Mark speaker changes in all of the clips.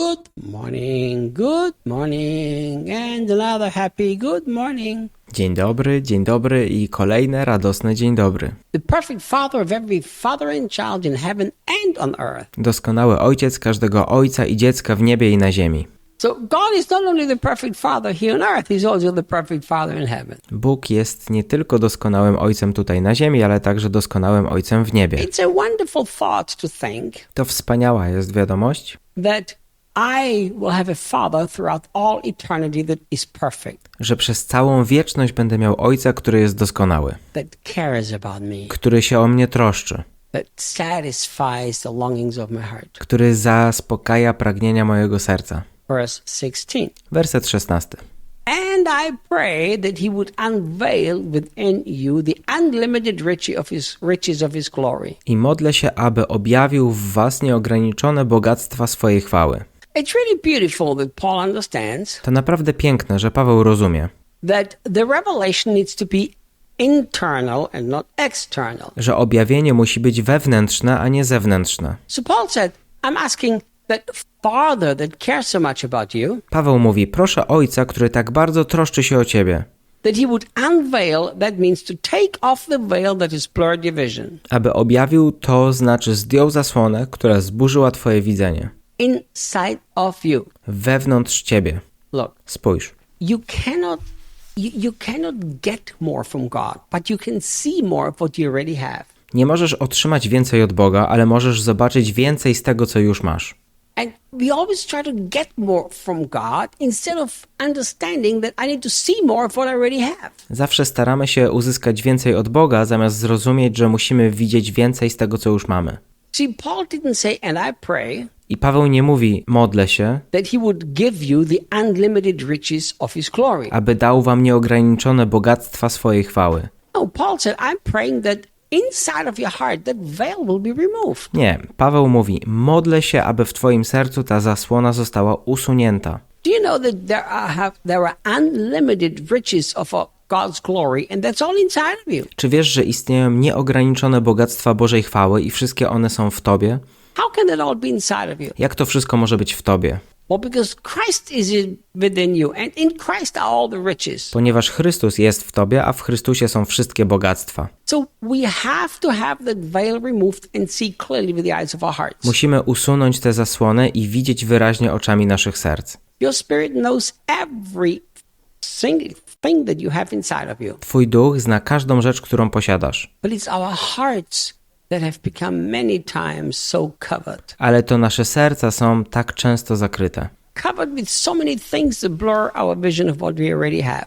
Speaker 1: Good morning, good morning, and another happy good morning.
Speaker 2: Dzień dobry, dzień dobry i kolejny radosny dzień dobry.
Speaker 1: The perfect Father of every father and child in heaven and on earth.
Speaker 2: Doskonały ojciec każdego ojca i dziecka w niebie i na ziemi.
Speaker 1: So God is not only the perfect Father here on earth, He's also the perfect Father in heaven.
Speaker 2: Bóg jest nie tylko doskonałym ojcem tutaj na ziemi, ale także doskonałym ojcem w niebie.
Speaker 1: It's a wonderful thought to think
Speaker 2: To wspaniała jest wiadomość,
Speaker 1: that I will have a Father throughout all eternity that is perfect,
Speaker 2: że przez całą wieczność będę miał ojca, który jest doskonały,
Speaker 1: that cares about me,
Speaker 2: który się o mnie troszczy,
Speaker 1: that satisfies the longings of my heart.
Speaker 2: który zaspokaja pragnienia mojego serca.
Speaker 1: Verse 16.
Speaker 2: Werset 16.
Speaker 1: And I pray that he would unveil within you the unlimited riches of his riches of his glory.
Speaker 2: I modlę się, aby objawił w was nieograniczone bogactwa swojej chwały.
Speaker 1: It's really beautiful that Paul understands
Speaker 2: To naprawdę piękne, że Paweł rozumie,
Speaker 1: that the revelation needs to be internal and not external.
Speaker 2: że objawienie musi być wewnętrzne, a nie zewnętrzne.
Speaker 1: So Paul said, I'm asking that Father that cares so much about you,
Speaker 2: Paweł mówi: Proszę ojca, który tak bardzo troszczy się o ciebie,
Speaker 1: that he would unveil, that means to take off the veil that has blurred your vision,
Speaker 2: aby objawił to, znaczy zdjął zasłonę, która zburzyła twoje widzenie.
Speaker 1: Inside of you.
Speaker 2: Wewnątrz ciebie.
Speaker 1: Look,
Speaker 2: Spójrz.
Speaker 1: you cannot you, you cannot get more from God, but you can see more of what you already have.
Speaker 2: Nie możesz otrzymać więcej od Boga, ale możesz zobaczyć więcej z tego, co już masz.
Speaker 1: And we always try to get more from God instead of understanding that I need to see more of what I already have.
Speaker 2: Zawsze staramy się uzyskać więcej od Boga, zamiast zrozumieć, że musimy widzieć więcej z tego, co już mamy.
Speaker 1: See, Paul didn't say, and I pray
Speaker 2: I Paweł nie mówi: Modlę się, aby dał wam nieograniczone bogactwa swojej chwały.
Speaker 1: No, Paul said, I'm praying that.
Speaker 2: Nie, Paweł mówi: Modlę się, aby w Twoim sercu ta zasłona została usunięta.
Speaker 1: Do you know that there are have, there are unlimited riches of uh, God's glory, and that's all inside of you?
Speaker 2: Czy wiesz, że istnieją nieograniczone bogactwa Bożej chwały i wszystkie one są w Tobie?
Speaker 1: How can that all be inside of you?
Speaker 2: Jak to wszystko może być w Tobie?
Speaker 1: Well, because Christ is in, within you, and in Christ are all the riches.
Speaker 2: Ponieważ Chrystus jest w Tobie, a w Chrystusie są wszystkie bogactwa.
Speaker 1: So we have to have that veil removed and see clearly with the eyes of our hearts.
Speaker 2: Musimy usunąć te zasłony i widzieć wyraźnie oczami naszych serc.
Speaker 1: Your spirit knows every single thing that you have inside of you,
Speaker 2: Twój duch zna każdą rzecz, którą posiadasz,
Speaker 1: but it's our hearts that have become many times so covered.
Speaker 2: ale to nasze serca są tak często zakryte.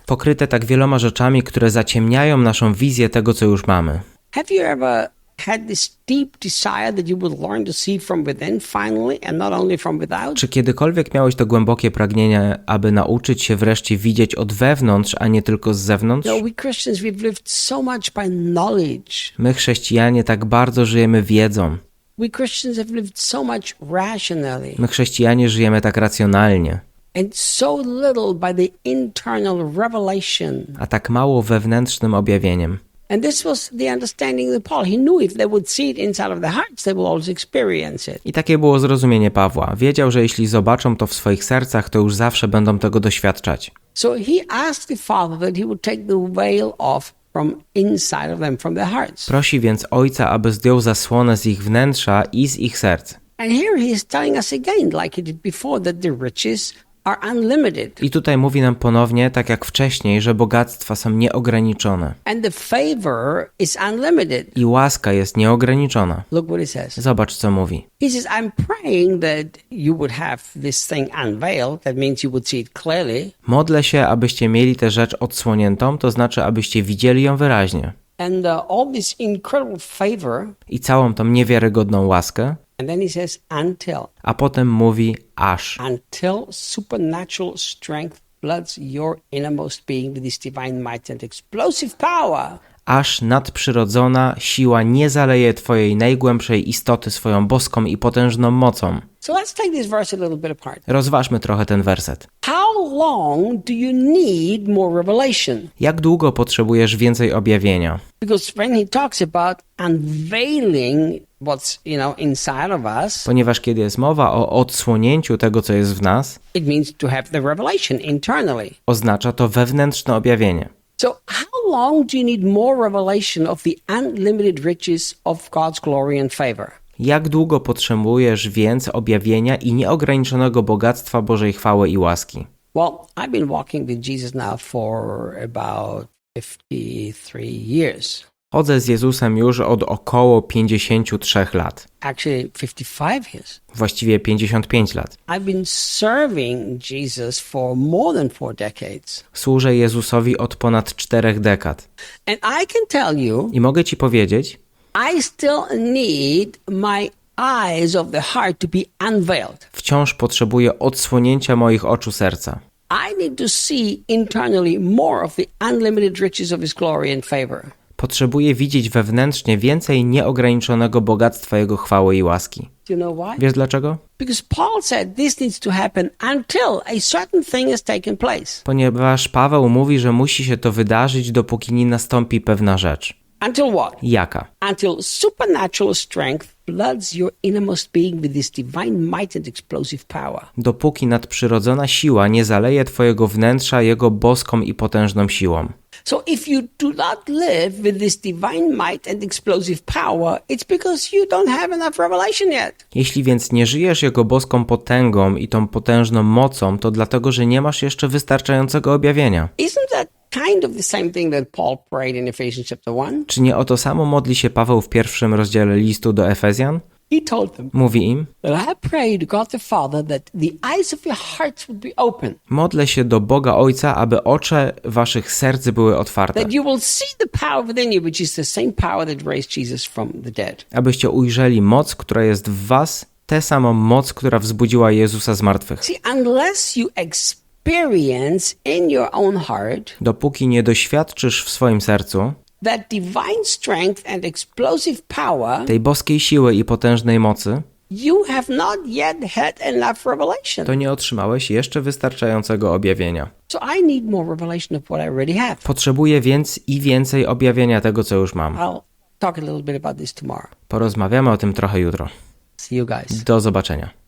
Speaker 2: Pokryte tak wieloma rzeczami, które zaciemniają naszą wizję tego, co już mamy.
Speaker 1: Have you ever had this deep desire that you would learn to see from within finally and not only from without?
Speaker 2: Czy kiedykolwiek miałeś to głębokie pragnienie, aby nauczyć się wreszcie widzieć od wewnątrz, a nie tylko z zewnątrz?
Speaker 1: No, we Christians, we've lived so much by knowledge.
Speaker 2: My, chrześcijanie, tak bardzo żyjemy wiedzą.
Speaker 1: We Christians have lived so much rationally
Speaker 2: My, chrześcijanie, żyjemy tak racjonalnie,
Speaker 1: and so little by the internal revelation.
Speaker 2: a tak mało wewnętrznym objawieniem.
Speaker 1: And this was the understanding of Paul. He knew if they would see it inside of their hearts, they will always experience it.
Speaker 2: I takie było zrozumienie Pawła. Wiedział, że jeśli zobaczą to w swoich sercach, to już zawsze będą tego doświadczać.
Speaker 1: So he asked the Father that he would take the veil off from inside of them, from their hearts.
Speaker 2: Prosi więc Ojca, aby zdjął zasłonę z ich wnętrza i z ich serc.
Speaker 1: And here he is telling us again, like he did before, that the riches
Speaker 2: I tutaj mówi nam ponownie, tak jak wcześniej, że bogactwa są nieograniczone
Speaker 1: and the favor is unlimited.
Speaker 2: i łaska jest nieograniczona.
Speaker 1: Look what he says.
Speaker 2: Zobacz, co mówi.
Speaker 1: He says, I'm praying that you would have this thing unveiled. That means you would see it clearly.
Speaker 2: Modlę się, abyście mieli tę rzecz odsłoniętą, to znaczy, abyście widzieli ją wyraźnie.
Speaker 1: And uh, all this incredible favor.
Speaker 2: I całą tą niewiarygodną łaskę,
Speaker 1: And then he says, until.
Speaker 2: a potem mówi aż.
Speaker 1: Until supernatural strength floods your innermost being with this divine might and explosive power.
Speaker 2: aż nadprzyrodzona siła nie zaleje Twojej najgłębszej istoty swoją boską i potężną mocą.
Speaker 1: So let's take this verse a little bit apart.
Speaker 2: Rozważmy trochę ten werset.
Speaker 1: How long do you need more revelation?
Speaker 2: Jak długo potrzebujesz więcej objawienia?
Speaker 1: Because when he talks about unveiling what's, you know, inside of us,
Speaker 2: Ponieważ kiedy jest mowa o odsłonięciu tego, co jest w nas,
Speaker 1: it means to have the revelation internally.
Speaker 2: oznacza to wewnętrzne objawienie.
Speaker 1: So, how long do you need more revelation of the unlimited riches of God's glory and favor?
Speaker 2: Jak długo potrzebujesz więc objawienia i nieograniczonego bogactwa Bożej chwały i łaski?
Speaker 1: Well, I've been walking with Jesus now for about 53 years.
Speaker 2: Chodzę z Jezusem już od około 53 lat,
Speaker 1: Actually, 55 years.
Speaker 2: właściwie 55 lat.
Speaker 1: I've been serving Jesus for more than four decades.
Speaker 2: Służę Jezusowi od ponad czterech dekad.
Speaker 1: And I can tell you,
Speaker 2: I mogę ci powiedzieć,
Speaker 1: I still need my eyes of the heart to be unveiled.
Speaker 2: wciąż potrzebuję odsłonięcia moich oczu serca.
Speaker 1: I need to see internally more of the unlimited riches of His glory and favor.
Speaker 2: Potrzebuję widzieć wewnętrznie więcej nieograniczonego bogactwa Jego chwały i łaski. Wiesz dlaczego? Ponieważ Paweł mówi, że musi się to wydarzyć, dopóki nie nastąpi pewna rzecz.
Speaker 1: Until what?
Speaker 2: Jaka?
Speaker 1: Until supernatural strength floods your innermost being with this divine might and explosive power.
Speaker 2: Dopóki nadprzyrodzona siła nie zaleje Twojego wnętrza Jego boską i potężną siłą.
Speaker 1: So if you do not live with this divine might and explosive power, it's because you don't have enough revelation yet.
Speaker 2: Jeśli więc nie żyjesz Jego boską potęgą i tą potężną mocą, to dlatego, że nie masz jeszcze wystarczającego objawienia.
Speaker 1: Isn't that kind of the same thing that Paul prayed in Ephesians chapter 1?
Speaker 2: Czy nie o to samo modli się Paweł w pierwszym rozdziale listu do Efezjan? Mówi im: Modlę się do Boga Ojca, aby oczy waszych serc były otwarte, abyście ujrzeli moc, która jest w was, tę samą moc, która wzbudziła Jezusa z martwych.
Speaker 1: See, unless you experience in your own heart
Speaker 2: Dopóki nie doświadczysz w swoim sercu
Speaker 1: that divine strength and explosive power,
Speaker 2: tej boskiej siły i potężnej mocy,
Speaker 1: you have not yet had enough revelation.
Speaker 2: to nie otrzymałeś jeszcze wystarczającego objawienia.
Speaker 1: So I need more revelation of what I already have.
Speaker 2: Potrzebuję więc i więcej objawienia tego, co już mam.
Speaker 1: I'll talk a little bit about this tomorrow.
Speaker 2: Porozmawiamy o tym trochę jutro.
Speaker 1: See you guys.
Speaker 2: Do zobaczenia.